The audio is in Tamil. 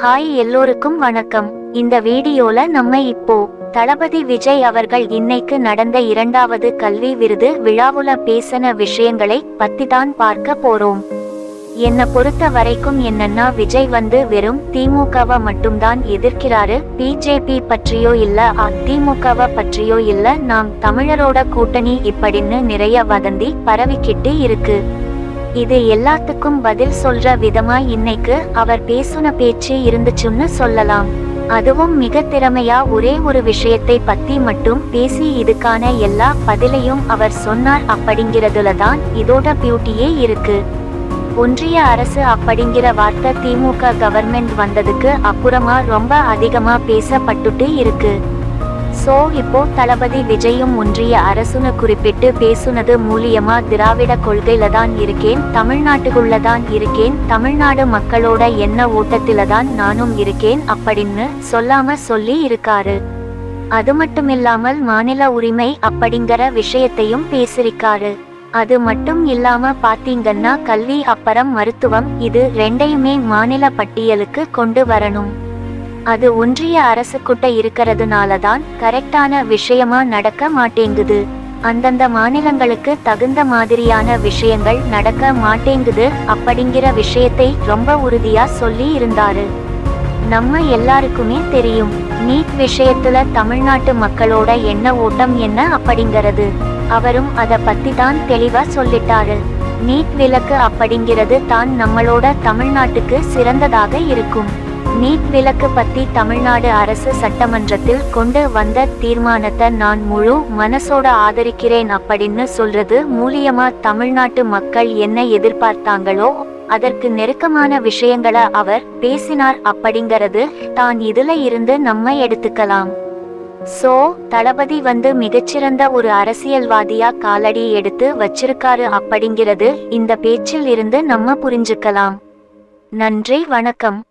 ஹாய் எல்லோருக்கும் வணக்கம். இந்த வீடியோல நம்ம இப்போ தளபதி விஜய் அவர்கள் இன்னைக்கு நடந்த இரண்டாவது கல்வி விருது விழாவுல பேசின விஷயங்களை பத்தி தான் பார்க்க போறோம். என்ன பொறுத்த வரைக்கும் என்னன்னா விஜய் வந்து வெறும் திமுகவை மட்டும்தான் எதிர்க்கிறாரு. பிஜேபி பற்றியோ இல்ல அதிமுகவை பற்றியோ இல்ல நாம் தமிழரோட கூட்டணி இப்படின்னு நிறைய வதந்தி பரவிக்கிட்டு இருக்கு. இது எல்லாத்துக்கும் பதில் சொல்ற விதமா இன்னைக்கு அவர் பேசுன பேச்சு இருந்துச்சுன்னு சொல்லலாம். அதுவும் மிக திறமையா ஒரே ஒரு விஷயத்தை பத்தி மட்டும் பேசி இதுக்கான எல்லா பதிலையும் அவர் சொன்னார் அப்படிங்கிறதுல தான் இதோட பியூட்டியே இருக்கு. ஒன்றிய அரசு அப்படிங்கிற வார்த்தை திமுக கவர்மெண்ட் வந்ததுக்கு அப்புறமா ரொம்ப அதிகமா பேசப்பட்டுட்டு இருக்கு. சோ இப்போ தளபதி விஜயும் ஒன்றிய அரசுன்னு குறிப்பிட்டு பேசுனது மூலியமா திராவிட கொள்கையில தான் இருக்கேன் தமிழ்நாட்டுக்குள்ள தான் இருக்கேன் தமிழ்நாடு மக்களோட என்ன ஓட்டத்தில தான் நானும் இருக்கேன் அப்படின்னு சொல்லாம சொல்லி இருக்காரு. அது மட்டுமில்லாமல் மாநில உரிமை அப்படிங்கிற விஷயத்தையும் பேசிருக்காரு அது மட்டும் இல்லாம பாத்தீங்கன்னா கல்வி அப்புறம் மருத்துவம் இது ரெண்டையுமே மாநில பட்டியலுக்கு கொண்டு வரணும். அது ஒன்றிய அரசுக்குட்ட இருக்கிறதுனால தான் கரெக்டான விஷயமா நடக்க மாட்டேங்குது. அந்தந்த மாநிலங்களுக்கு தகுந்த மாதிரியான விஷயங்கள் நடக்க மாட்டேங்குது அப்படிங்கிற விஷயத்தை ரொம்ப உறுதியா சொல்லி இருந்தாரு. நம்ம எல்லாருக்குமே தெரியும் நீட் விஷயத்துல தமிழ்நாட்டு மக்களோட என்ன ஓட்டம் என்ன அப்படிங்கிறது. அவரும் அத பத்தி தான் தெளிவா சொல்லிட்டாரு. நீட் விலக்கு அப்படிங்கிறது தான் நம்மளோட தமிழ்நாட்டுக்கு சிறந்ததாக இருக்கும். நீட் விலக்கு பத்தி தமிழ்நாடு அரசு சட்டமன்றத்தில் கொண்டு வந்த தீர்மானத்தை நான் முழு மனசோட ஆதரிக்கிறேன் அப்படின்னு சொல்றது மூலியமா தமிழ்நாட்டு மக்கள் என்ன எதிர்பார்த்தாங்களோ அதற்கு நெருக்கமான விஷயங்களை அவர் பேசினார் அப்படிங்கிறது தான் இதுல இருந்து நம்ம எடுத்துக்கலாம். சோ தளபதி வந்து மிகச்சிறந்த ஒரு அரசியல்வாதியா காலடி எடுத்து வச்சிருக்காரு அப்படிங்கிறது இந்த பேச்சில் இருந்து நம்ம புரிஞ்சுக்கலாம். நன்றி வணக்கம்.